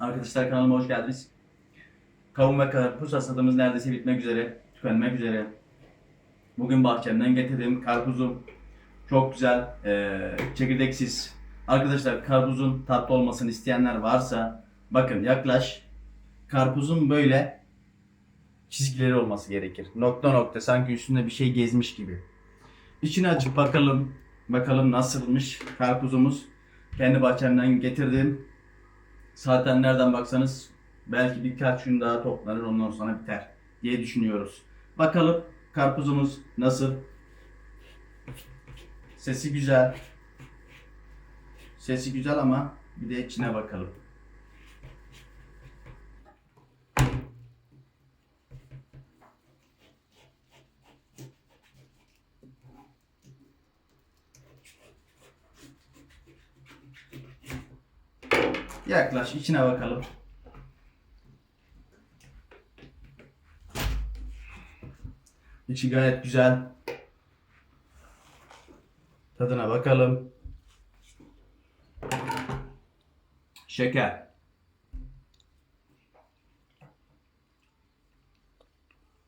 Arkadaşlar kanalıma hoş geldiniz. Kavun ve karpuz hasadımız neredeyse bitmek üzere, tükenmek üzere. Bugün bahçemden getirdiğim karpuzum çok güzel, eee, çekirdeksiz. Arkadaşlar karpuzun tatlı olmasını isteyenler varsa bakın yaklaş. Karpuzun böyle çizgileri olması gerekir. Nokta nokta sanki üstünde bir şey gezmiş gibi. İçini açıp bakalım. Bakalım nasılmış karpuzumuz. Kendi bahçemden getirdim. Zaten nereden baksanız belki birkaç gün daha toplanır ondan sonra biter diye düşünüyoruz. Bakalım karpuzumuz nasıl? Sesi güzel. Sesi güzel ama bir de içine bakalım. Yaklaş içine bakalım. İçi gayet güzel. Tadına bakalım. Şeker.